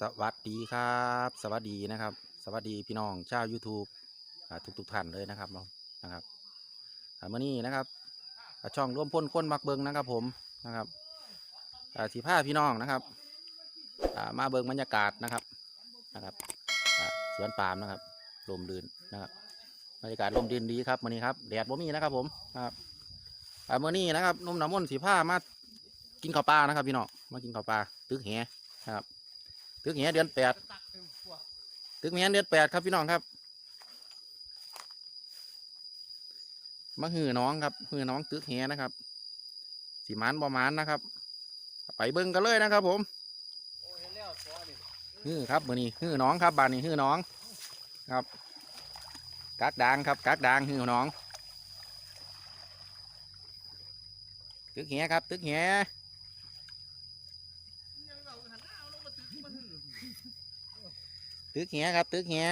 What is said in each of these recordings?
สวัสดีครับ สวัสดีนะครับ สวัสดีพี่น้องชาว YouTube ทุกทุกๆท่านเลยนะครับผมนะครับอ่ามื่อนี้นะครับช่องร่วมพ้นคนมักเบิงนะครับผมนะครับสีผ้าพี่น้องนะครับมาเบิงบรรยากาศนะครับนะครับสวนปาล์มนะครับลมลื่นนะครับบรรยากาศลมดินดีครับมื่อนี้ครับแดดบ่มีนะครับผมนะครับอ่ามื่อนี้นะครับนุ่มน้ำมนสีผ้ามากินข้าวปลานะครับ พี่น้องมากินข้าวปลาตึกแหนะครับ ตึกเหียเดือนแปดตึกเหียเดือนแปดครับพี่น้องครับมาหือน้องครับหือน้องตึกเหียนะครับสีมันบอมันนะครับ ไปเบิ้งกันเลยนะครับ ผมฮือครับมือนี้ฮือน้องครับบานนี้ฮือน้องครับกักดางครับกักดางฮือน้อง ตึกเหียครับ ตึกเหีย ตึกเหียครับตึกเหีย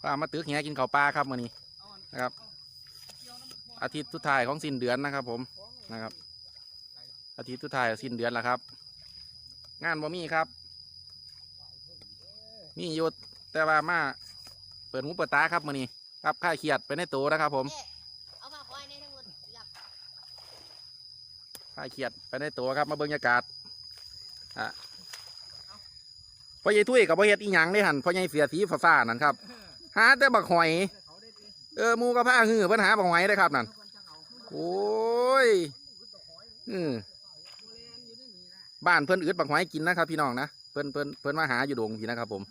ก็มาตึกเหียกินข้าวปลาครับมื้อนี้นะครับ อาทิตย์สุดท้ายของสิ้นเดือนนะครับ ผมนะครับ อาทิตย์สุดท้ายสิ้นเดือนแล้วครับ งานบ่มีครับ มีอยู่แต่ว่ามาเปิดหูเปิดตาครับมื้อนี้ครับค่ายเขียดไปในตัวนะครับ ผม เอ๊ะเอามาควายในทั้งหมดหลับ พายเขียดไปในตัวครับมาเบิ่งบรรยากาศอะพ่อใหญ่ตุ้ยกับพ่อเฮ็ดอีหยังได้หันพ่อใหญ่เสียสีฟ้าๆนั่นครับหาแต่บักหอย เออมูกับผ้าหือเพิ่นหาบักหอยได้ครับนั่นโอ้ยอืมบ้านเพิ่นอึดบักหอยกินนะครับ พี่น้องนะเพิ่นเพิ่นเพิ่นมาหาอยู่ดงพี่นะครับ ผม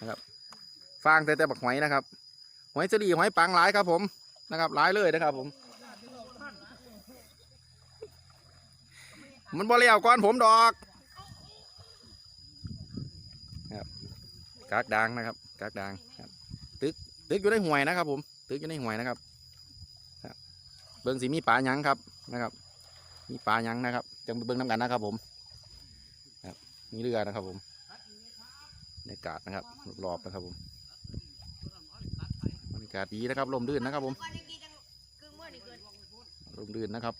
นะครับฟางแต่แต่บักหอยนะครับหอยสลีหอยปังหลายครับ ผมนะครับหลายเลยนะครับ ผม มันบ่เลี้ยวก่อนผมดอกครับกากดังนะครับกากดังครับตึกตึกอยู่ในห่วยนะครับ ผมตึกอยู่ในห่วยนะครับเบิ้งสีมีปลาหยังครับนะครับ มีปลาหยังนะครับจังไปเบิ้งน้ำกันนะครับผมครับมีเรือนะครับผมบรรยากาศนะครับรอบนะครับผมบรรยากาศดีนะครับลมลื่นนะครับผมลมลื่นนะครับ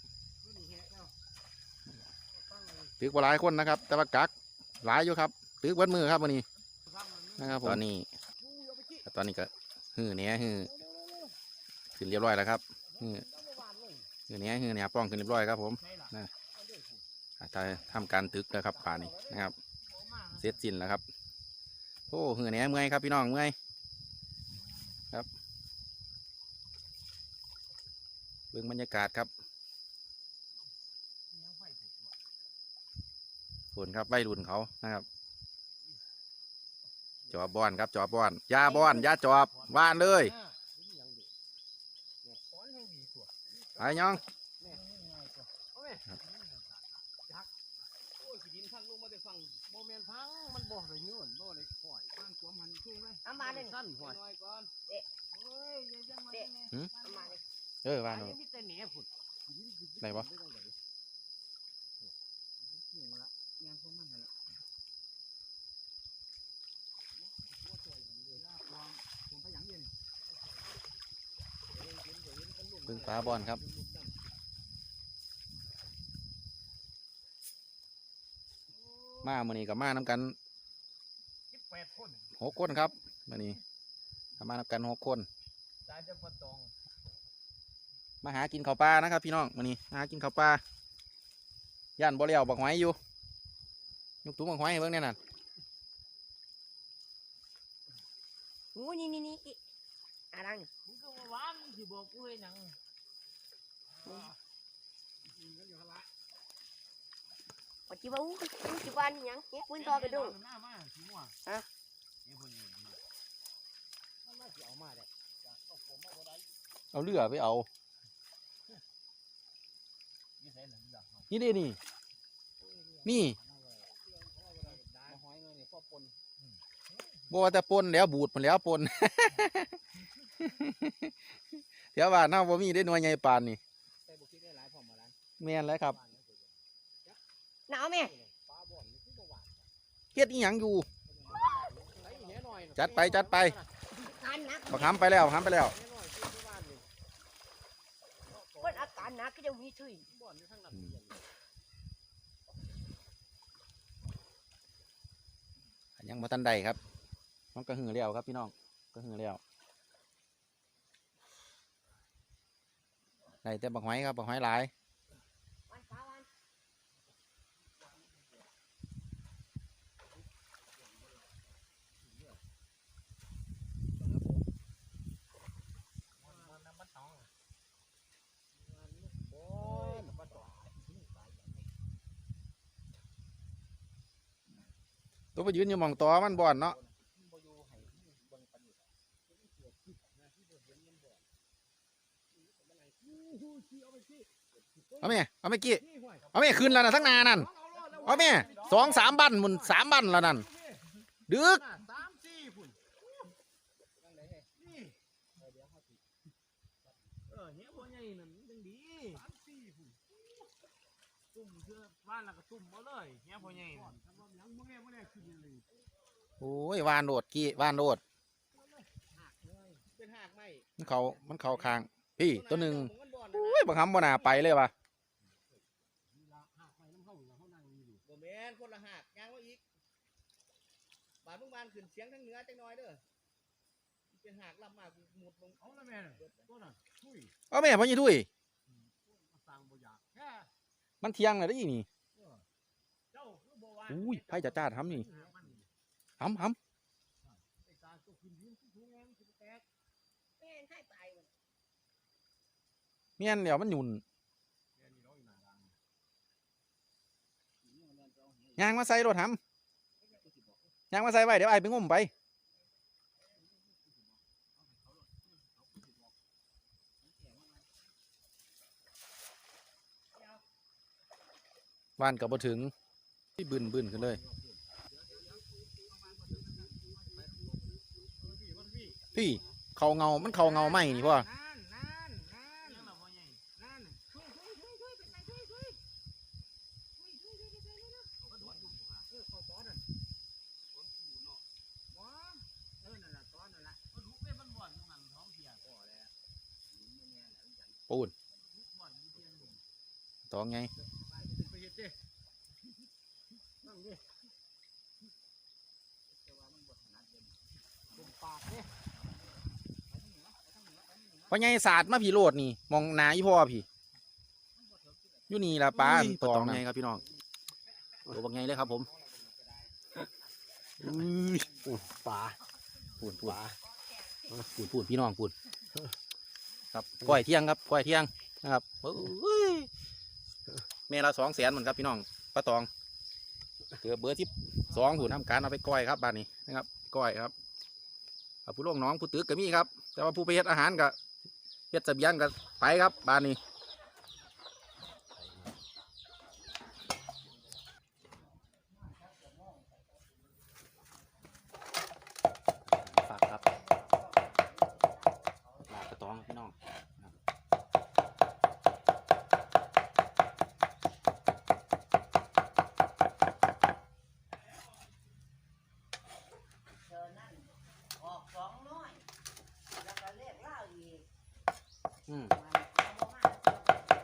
ตึกบ่หลายคนนะครับ แต่ว่ากักหลายอยู่ครับตึกเบิดมือครับวันนี้นะครับผมตอนนี้ ตอนนี้ก็หื้อเนี้ยหื้อขึ้นเรียบร้อยแล้วครับหื้อหื้อเนี้ยหื้อเนี้ยป้องขึ้นเรียบร้อยครับ ผมนะอ่าถ้าทำการตึกนะครับป่านี้นะครับเสร็จสิ้นแล้วครับโอ้หื้อเนี้ยเมื่อยครับพี่น้องเมื่อยครับเบื้องบรรยากาศครับ ส่วนครับใบรุ่นเขานะครับ จอบบอนครับจอบบอนอยาบอนอยาจอบว่านเลยไอ้ยองโอ้ยขี้ดินพังลงมาได้ฟังโมเมนพังมันบ่ได้เงื่อนบ่ได้ข่อยพังตัวมันเก่งเลยเอามาเลยสั้นหัวน้อยก่อนเฮ้ยอย่าจังมาแน่เอามาเลยเออว่านอันเนนี้อะมีแต่แหน่พุ่นไหนวะ เก่งละงานพวกมันนั่นละผมไปหยังเย็น เพึ่งฟ้าบอนครับมามื่อนี้กับมาน้ำกันสิบแปดคนหกคนครับมื่อนี้มาน้ำกันหกคนตายจะปะตองมาหากินข้าวปลานะครับพี่น้องมื่อนี้มาหากินข้าวปลาย่านบ่เลี้ยวบักหอยอยู่ยกถุงบักหอยให้เบิ่งแน่น่ะ งูนี่นี่นี่อีอะไรนี่ มึงก็ว่าวานสิบอกกูให้หยัง ปัจจุบันอู้ปัจจุบันยังเงี้ยปืนต่อไปดูหน้ามาสิมั่วฮะนี่พุ่นนี่มันมาสิเอามาได้เอาเรือไปเอานี่ใส่หนังดักนี่เด้นี่ นี่บ่ว่าแต่ปนแล้วบูดมันแล้วปนเดี๋ยวว่าน่าบ่มีได้หน่วยใหญ่ปานนี่ แม่นแล้วครับหนาวไหมปลาบ่อนนี่คือบ่หวานเฮ็ดอีหยังอยู่ใส่แหน่หน่อยจัดไปจัดไปการหนักบักหำไปแล้วบักหำไปแล้วแหน่หน่อยคือบ่หวานนี่เพิ่นอาการหนักนักก็จะมีถุยบ่อนอยู่ทางนั้นอืมเรียนอันยังมาตันใดครับ มันก็หือแล้วครับพี่น้อง ก็หือแล้วได้แต่บักหอยครับบักหอยหลาย วันฟ้าวัน โอ้ยบ่ต่อ ตัวไปยืนอยู่มองตอมันบ่อนเนาะบ่อยู่ให้เบิ่งปาเห็นมันบ่มันไหนอู้หูสิเอาไปสิเอาแม่เอาแม่กี้เอาแม่ขึ้นแล้วนะทั้งนานั่นเอาแม่สองสามบันมุนสามบันแล้วนั่นดึกน่ะสานนั่นไหนนี่เออเดี๋ยวเฮาสิเออเหี้ยบ่ใหญ่นั่นมันสามสี่พุ่นตุ่มเสื้อบ้านแล้วก็ตุ่มเอาเลยเหี้ยบ่ใหญ่ โอ้ยวานโดดกี้วานโดดเป็นหากไหมมันเขามันเขาคาง พี่ตัวหนึ่งมันบ่อนโอ้ยบังคับบ่น่าไปเลยว่ะหากไหมน้ำเฮาเฮานั่งอยู่บ่แม่นคนละหากย่างว่าอีกบาดมึงบานขึ้นเสียงทางเหนือจังน้อยเด้อเป็นหากลำมากกูหมุดลงเอาละแม่น่ะตัวน่ะทุยเอาแม่พ่อยี่ทุยมาสร้างบ่อยากแค่มันเที่ยงเลยได้ยี่นี่เจ้าคื อุ้ยไพ่จ้าจ้าทำนี่ทำทำเมียนเดี๋ยวมันหยุนยางมาใส่รถทำยางมาใส่ไว้เดี๋ยวไอ้ไปงุ่มไปบ้านกับบถึง บึนบึนขึ้นเลย พี่เขาเงา มันเขาเงาไหมนี่พ่อปูนั่นคนขู่เนาะว้ออนั่นล่ะตอนนั่ พ่อใหญ่ศาสตร์มาพี่โลดนี่มองหนาอีพ่อพี่อยู่นี่ละป้าตองไงครับพี่น้องตัวบักไงเลยครับผมป่าปูนปูนปูนปูนพี่น้องปูนครับก้อยเที่ยงครับก้อยเที่ยงนะครับเอ้ยเมละสองแสนเหมือนครับพี่น้องป้าตองเตือเบอร์ที่สองถูกทำการเอาไปก้อยครับบ้านนี้นะครับก้อยครับเอาผู้ลงน้องผู้ตึกก็มีครับ แต่ว่าผู้ไปเฮ็ดอาหารก็ เฮ็ดเสบียงก็ไปครับบ้านนี้ฝากครับลาบป้าตองครับพี่น้อง เจอนั่นออกสองน้อย แล้วก็เรียกเล่าอีก อืม มันเอาบ่มาเอาบ่มา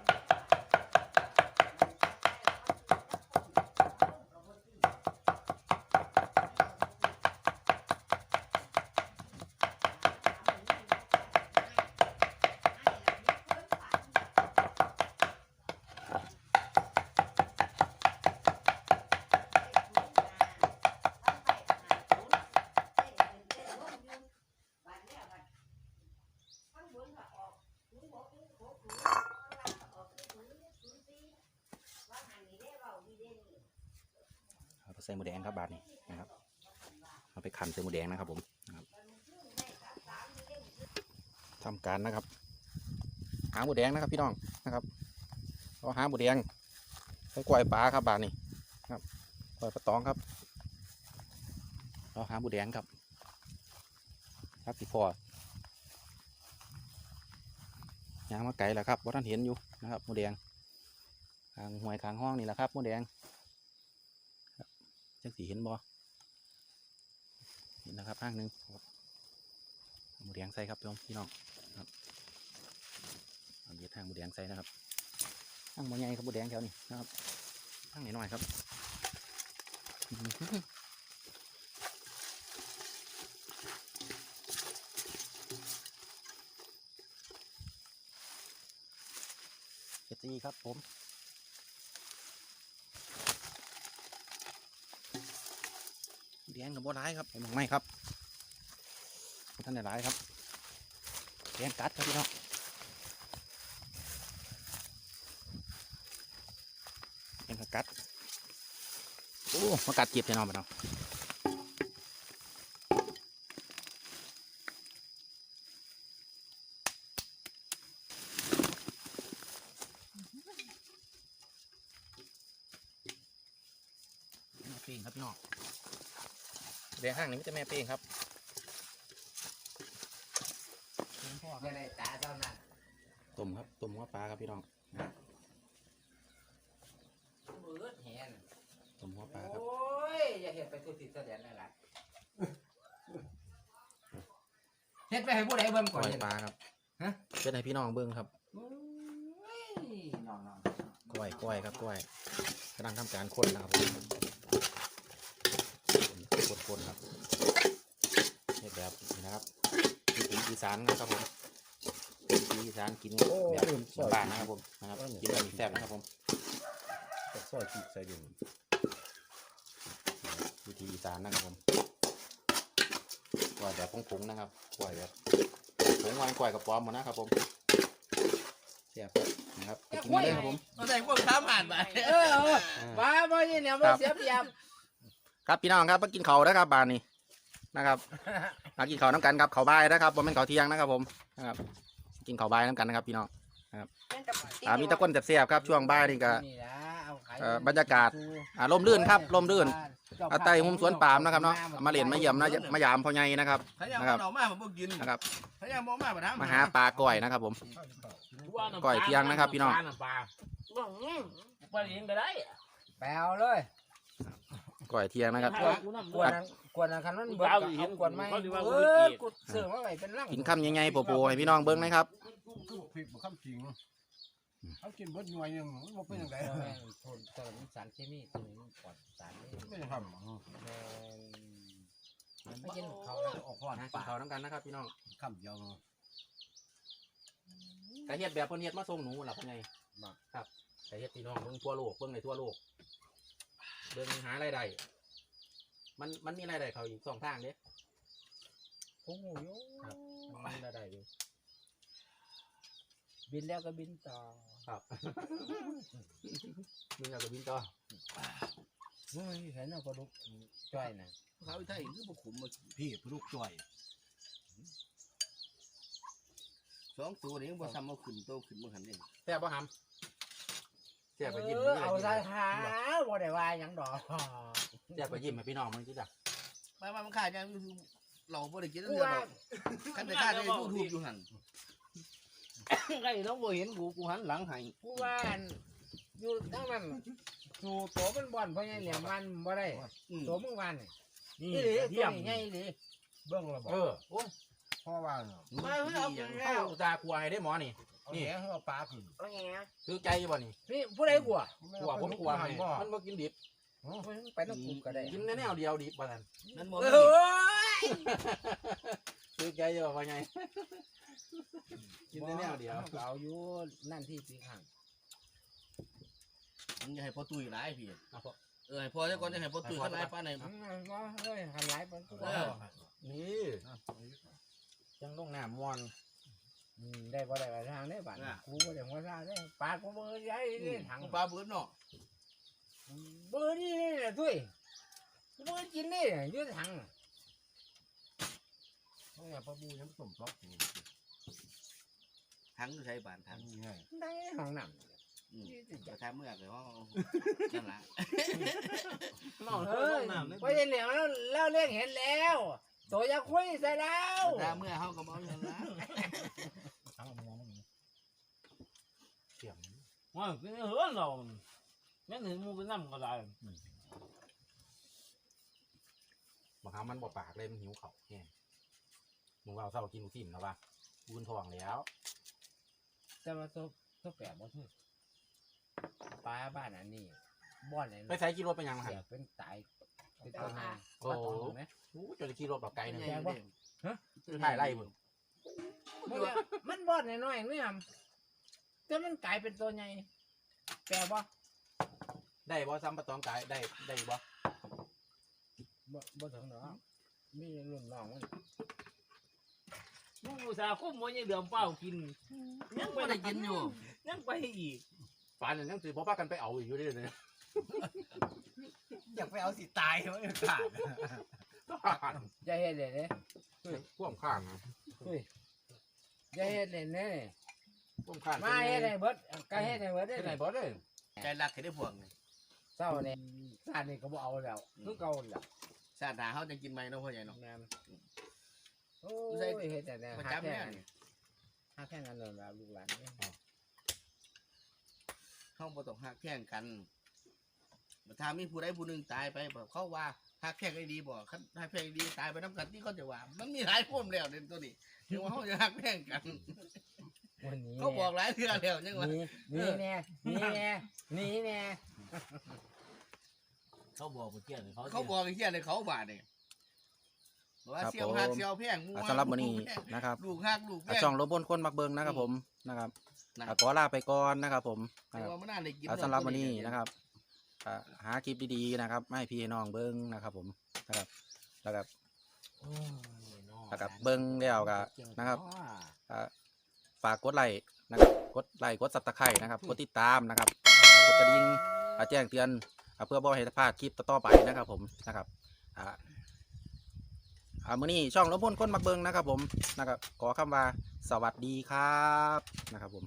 เอาไป ใส่หมูแดงครับบาทนี้นะครับเอาไปขันใส่หมูแดงนะครับผมนะครับทำการนะครับ หาหมูแดงนะครับพี่น้องนะครับเอาหาหมูแดงใส่กล้วยปลาครับบาทนี้ครับกล้วยปลาตองครับเราหาหมูแดงครับครับพี่พอยางมาไก่แล้วครับว่าท่านเห็นอยู่นะครับหมูแดงทางหวยทางห้องนี่แหละครับหมูแดง จักสีเห็นบ่เห็นนะครับข้างหนึ่งหมูแดงใส่ครับพี่น้องครับเอาเดี๋ยวทางหมูแดงใส่นะครับตั้งหมอใหญ่ครับบัวแดงแถวนี้นะครับตั้งหน่อยครับเจ็ดสี่ครับผม แดงกับบัวร้ายครับเห็นไหมครับท่านได้ร้ายครับแดงกัดครับพี่น้องแดงกัดโอ้มากัดเจ็บแน่นอนพี่น้องแม่เป้งครับพี่น้อง แดงข้างนี้ไมแต่จะแม่เป้งครับแดงพ่อครับยังไงตาเท่านั้นต้มครับต้มหัวปลาครับพี่น้องมือแหนต้มหัวปลาโอครับ้ยอย่าเห็ดไปทุติดแสดงนั่นแหละเฮ็ดไปให้ผู้ใดเบิ่งกก่อนล้อยเฮ็ดปลาครับฮะ เป็นให้พี่น้องเบิ้งครับโอ้ยน้องกล้วยกล้วยครับกล้วยกำลังทำการคนนะครับผม คนคนๆครับเฮ็ดแบบนี้นะครับวิถีอีสานนะครับผมวิถีอีสานกินแบบบ้านๆนะครับผมนะครับกินแบบแซ่บนะครับผมซอยจีใส่ดินวิถีอีสานนะครับผมกล้วยแบบผงๆนะครับกล้วยแบบผงวานกล้วยกับปอมหมดนะครับผมแซ่บครับนะครับไปกินกันเลยครับผมเอาใส่พวกข้ามผ่านไปๆเออเอาว่าบ่นี่เนี่ยบ่เสียเปรียบ ครับพี่น้องครับมากินเขาวนะครับบานนี้นะครับมากินเขาวน้ำกันครับเขาวบายนะครับผมเป็นเขาวเที่ยงนะครับ ผมนะครับ กินเขาวบายน้ำกันนะครับ พี่น้องอ่ามีตะก้นแซ่บๆครับช่วงบ่ายนี่ก็นี่นะเอาไข่เอ่อบรรยากาศอ่าลมรื่นครับลมรื่นอาไต่มุมสวนปาล์มนะครับเนาะมาเล่นมาเยี่ยมนะมายามพ่อใหญ่นะครับขยันนะครับมองมาผมบอกกินนะครับขยันมองมาประทับมาหาปลาก้อยนะครับ ผมก้อยเที่ยงนะครับ พี่น้องปลาปลาเลี้ยงก็ได้แปลวเลย ก้อยเที่ยงนะครับ กวนนั้นกวนนั้นคันมันเบิดก็เอากวนไหมเออกูเสื่อมาไว้เป็นร่างกินคำใหญ่ๆโปๆให้พี่น้องเบิ้งนะครับคือผิดบ่คำจริงเขากินเบิดหน่วยหนึงมันบ่เป็นจังได๋แม่นทนเติมสารเคมีตัวนี้มันปลอดสารนี่ไม่ได้ทแม่นไม่กินเขาแล้วออกห่อนนะกิปานกเขาวน้ำกันนะครับ พี่น้องำคำเดียวกระเฮ็ดแบบเพิ่นเฮ็ดมาส่งหนูหลับพ่อใหญ่ครับกระเฮ็ดพี่น้องเบิ้งทั่วโลกเบิ้งในทั่วโลก เบิ้งหารายได้มันมันมีรายได้เขาอีกสองทางเด้โอ้โหโยครับมันมีรายได้อยู่บินแล้วก็บินต่อครับ มีเรากับบินต่อเฮ้ยเห็นเอากระดูกจ้อยน่ะเขาไทยคือบ่ขุมมาพี่ลูกจ่อยสองตัวนี้บ่ซ้ำเอาขึ้นโตขึ้นบ่หันเองแซ่บป่ะ ฮัมแซ่บไปยิ้มเออเอาใส่ขาบ่ได้ว่าหยังดอกแซ่บไปยิ้มให้พี่น้องมึงจิจ้ะมามามันขายจังคือเราบ่ได้กินกูเดือนว่า ดอกคันแต่ข้าได้ยูทูบอยู่หั่นไอ้น้องบ่เห็นกูกูหันหลังให้กูว่าอันอยู่ทั้งนั้นสู่ตัวมันบ่อนเพราะยังเหลี่ยมมันบ่ได้อืมตัวมึงวันนี่นี่นี่ดิเยี่ยมตัวนี้ใหญ่ดิเบิ่งและบ่เออโอ้ยพ่อว่าเนาะ มาเพิ่นเอาไปแล้เข้าวตากลัวให้ได้หมอนี่ เอาแหให้เอาปลาขึ้นเอาแหงคือใจอยู่บ่นี่นี่ผู้ใดกลัวกลัวผมกลัวให้มันบ่กินดิบไปน้ำกูก็ได้กินแนวๆเดียวดิบบ่นั่นนั่นบ่เอมีอคือใจอยู่ว่าไงกินแนวๆเดียวเอาอยู่นั่นที่ปีข้างมันจะให้พ่อตุ้ยหลายพี่เอาพอเออให้พ่อแล้วก่อนจะให้พ่อตุ้ยเขาหลายปานไหนอืมว่าเฮ้ยหันหลายปานกูเอว่าอนี่จังลงน้ำม่วน อืมได้บ่ได้ก็ทางได้บาดกูบ่ได้หัวซาได้ปากกูเบอร์ใหญ่นี่ถังปลาเบิดเนาะเบอร์นี่นี่แหละตุ้ยกูเบอร์กินนี่อยู่ถังเพราะว่าพ่อบูยังสมทบอยู่ทั้งใช้บานทั้งง่ายได้ห้องน้ำอืมจะทำเมื่อไหร่ว่านั่นละน้องเอเฮ้อยน้ำนี่พอเห็นแล้วแล้วเรียกเห็นแล้ว ตัวอยากคุยใส่แล้วทำเมื่อเขาก็มาเอาอย่างนั้นละเสียงว่าคือเฮ้ยเราแม่นถึงมูไปน้ำก็ได้บางครั้งมันบ่ปากเลยมันหิวเขาวแห้งมึงว่าเอาเศร้ากินลูกชิ้นแล้วป่ะบุญทองแล้วแต่ว่าตัวตัวแปลกบ่ถูกปลาบ้านอันนี้บ่อนไหนไปใส่กิโลเป็นยังไงเสียเป็นตาย เป็นตัวหางโอ้ปลาตองไหมโหจนกิโลแบบไกลนึงแพงบ่ถ่ายไล่มึงมันว่ามันบ่อนน้อยๆเนี่ยแต่มันกลายเป็นตัวใหญ่แปลว่าได้บ่ซ้ำปลาตองไกลได้ได้บ่บ่บ่ถึงหรอกมีรุ่นน้องมันมึงอุตส่าห์คุ้มมันยังเดือมเป้ากินยังไปบ่ได้กินอยู่ยังไปอีกปานนั้นยังสิบ่พากันไปเอาอีกอยู่เด้อเนี่ย อยากไปเอาสิตายเขาไม่ขาดอย่าเฮ็ดเลยเด้พ่วงข้างนะอย่าเฮ็ดเลยเด้พ่วงข้างมาเฮ็ดให้เบิดก็เฮ็ดให้เบิดได้เฮ็ดไหนบ่เด้อใจรักให้ได้พวงนี่เจ้าเนี่ยชาตินี่ก็บ่เอาแล้วคือเก่าแล้วชาติหน้าเขาจะกินไหมเนาะพ่อใหญ่เนาะแม่นโอ้ยเฮ็ดแต่เนี่ยประหาจำแค่เนี่ยนั้นหาแค่นั้นเลยล่ะลูกหลานเนี่ยเขาบ่ต้องหักแข่งกัน บ่ถ้ามีผู้ใดผู้หนึ่งตายไปแบบเขาว่าหักแข่งได้ดีบ่คันหักแข่งได้ดีตายไปน้ำกันที่เขาจะว่า มันมีหลายคนแล้วเด่นตัวนี้เดี๋ยวว่าเขาจะหักแข่งกัน วันนี้เขาบอกหลายเทื่อแล้วยังว่านี่นี่แน่นี่แน่นี่แน่เขาบอกเมื่อกี้นี่เขาเขาบอกไอ้เหี้ยเลยเขาบาดเนี่ยบอกว่าเสียวหักเสียวแพงมัวอะสำหรับมื้อนี้นะครับลูกหักลูกแพอะงช่องลบบนคนมักเบิงนะครับผมนะครับนะอะขอลาไปก่อนนะครับผมนะแต่ครับว่ามันน่าได้กินอะสำหรับวันนี้นะครับ อะหาคลิปดีๆนะครับมาให้พี่ให้น้องเบิ้งนะครับ ผมนะครับแล้วก็แล้วก็เบิ้งแล้วก็นะครับอะฝากกดไลค์นะครับกดไลค์กดซับสไครต์นะครับกดติดตามนะครับกดกระดิ่งอะแจ้งเตือนอะเพื่อบ่ให้พลาดคลิปต่อๆไปนะครับ ผมนะครับอะอะมื้อนี้ช่องลบพลคนมักเบิงนะครับ ผมนะครับขอคำว่าสวัสดีครับนะครับผม